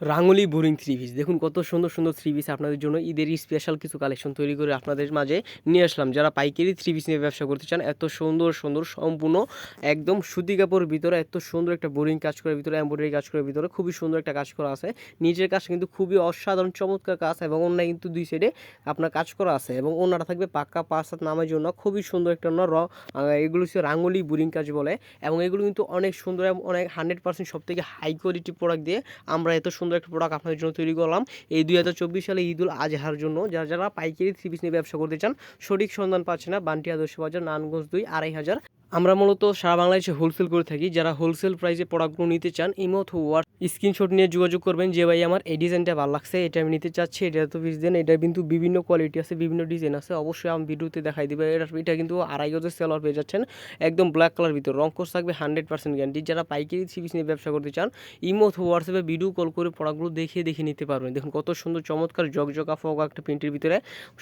রাঙ্গুলি boring three piece. দেখুন কত সুন্দর সুন্দর থ্রি পিস আপনাদের জন্য ঈদের স্পেশাল কিছু কালেকশন তৈরি করে আপনাদের মাঝে নিয়ে আসলাম। যারা পাইকারি থ্রি পিস নিয়ে ব্যবসা করতে চান, এত সুন্দর সুন্দর সম্পূর্ণ একদম সুতি কাপড়ের ভিতরে, এত সুন্দর একটা বোরিং কাজ করার ভিতরে এম্ব্রয়ডারি কাজ করার ভিতরে খুবই সুন্দর একটা কাজ করা আছে। নিজের কাজ কিন্তু খুবই অসাধারণ, চমৎকার কাজ এবং অন্যায় কিন্তু দুই সাইডে আপনার কাজ করা আছে এবং ওনারা থাকবে পাক্কা পাঁচ নামের জন্য খুবই সুন্দর একটা র এগুলো হচ্ছে রাঙ্গুলি বোরিং কাজ বলে এবং এগুলো কিন্তু অনেক সুন্দর এবং অনেক হান্ড্রেড পার্সেন্ট সব থেকে হাই কোয়ালিটি প্রোডাক্ট দিয়ে আমরা এত সুন্দর একটা প্রোডাক্ট আপনাদের জন্য তৈরি করলাম। এই দুই হাজার চব্বিশ সালে ঈদুল আজহার জন্য যারা যারা পাইকারি থ্রি পিস নিয়ে ব্যবসা করতে চান, সঠিক সন্ধান পাচ্ছে না বান্টি আদর্শ বাজার নানগঞ্জ দুই, আড়াই হাজার। আমরা মূলত সারা বাংলাদেশে হোলসেল করে থাকি। যারা হোলসেল প্রাইসে প্রোডাক্টগুলো নিতে চান ইমো হোয়াট স্ক্রিনশট নিয়ে যোগাযোগ করবেন যে ভাই আমার এই ডিজাইনটা ভালো লাগছে, এটা আমি নিতে চাচ্ছি, এটা তো পিস দেন, এটা কিন্তু বিভিন্ন কোয়ালিটি আছে, বিভিন্ন ডিজাইন আছে, অবশ্যই আমি ভিডিওতে দেখাই দিবে। এটা এটা কিন্তু আড়াই গজের সেলার পেয়ে যাচ্ছেন, একদম ব্ল্যাক কালার ভিতর। রং কোর্স থাকবে হান্ড্রেড পার্সেন্ট গ্যারান্টি যারা পাইকারি থ্রি নিয়ে ব্যবসা করতে চান, ইমো অথবা হোয়াটসঅ্যাপে ভিডিও কল করে প্রোডাক্টগুলো দেখে দেখে নিতে পারবেন। দেখুন কত সুন্দর, চমৎকার জকজকা ফগা একটা প্রিন্টের ভিতরে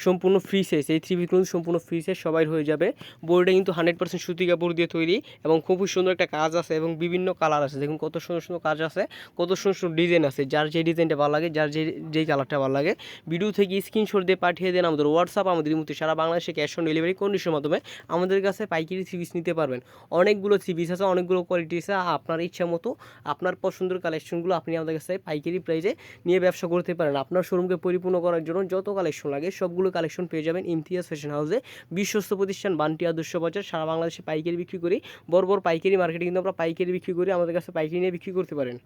সম্পূর্ণ ফ্রি সাইজ এই থ্রি পিসগুলো সম্পূর্ণ ফ্রি সাইজ সবাই হয়ে যাবে। বোর্ডে কিন্তু হান্ড্রেড পার্সেন্ট সুতি কাপড় দিয়ে তৈরি এবং খুবই সুন্দর একটা কাজ আছে এবং বিভিন্ন কালার আছে। দেখুন কত সুন্দর সুন্দর কাজ আছে। কত সুন্দর সুন্দর ডিজাইন আছে। যার যে ডিজাইনটা ভালো লাগে, যার যে যেই কালারটা ভালো লাগে ভিডিও থেকে স্ক্রিনশট দিয়ে পাঠিয়ে দেন আমাদের হোয়াটসঅ্যাপ আমাদের মধ্যে সারা বাংলাদেশে ক্যাশ অন ডেলিভারি কন্ডিশনের মাধ্যমে আমাদের কাছে পাইকারি থ্রি নিতে পারবেন। অনেকগুলো থ্রি আছে, অনেকগুলো কোয়ালিটি আছে। আপনার ইচ্ছা মতো, আপনার পছন্দের কালেকশনগুলো আপনি আমাদের কাছে পাইকারি প্রাইসে নিয়ে ব্যবসা করতে পারেন। আপনার শোরুমকে পরিপূর্ণ করার জন্য যত কালেকশন লাগে, সবগুলো কালেকশন পেয়ে যাবেন ইমতিয়াজ ফ্যাশন হাউসে বিশ্বস্ত প্রতিষ্ঠান, বান্টি আদর্শ বাজার। সারা বাংলাদেশে পাইকারি বিক্রি করি। বড় বড় পাইকারি মার্কেটে কিন্তু আমরা পাইকারি বিক্রি করি, আমাদের কাছে পাইকারি নিয়ে বিক্রি করতে পারেন।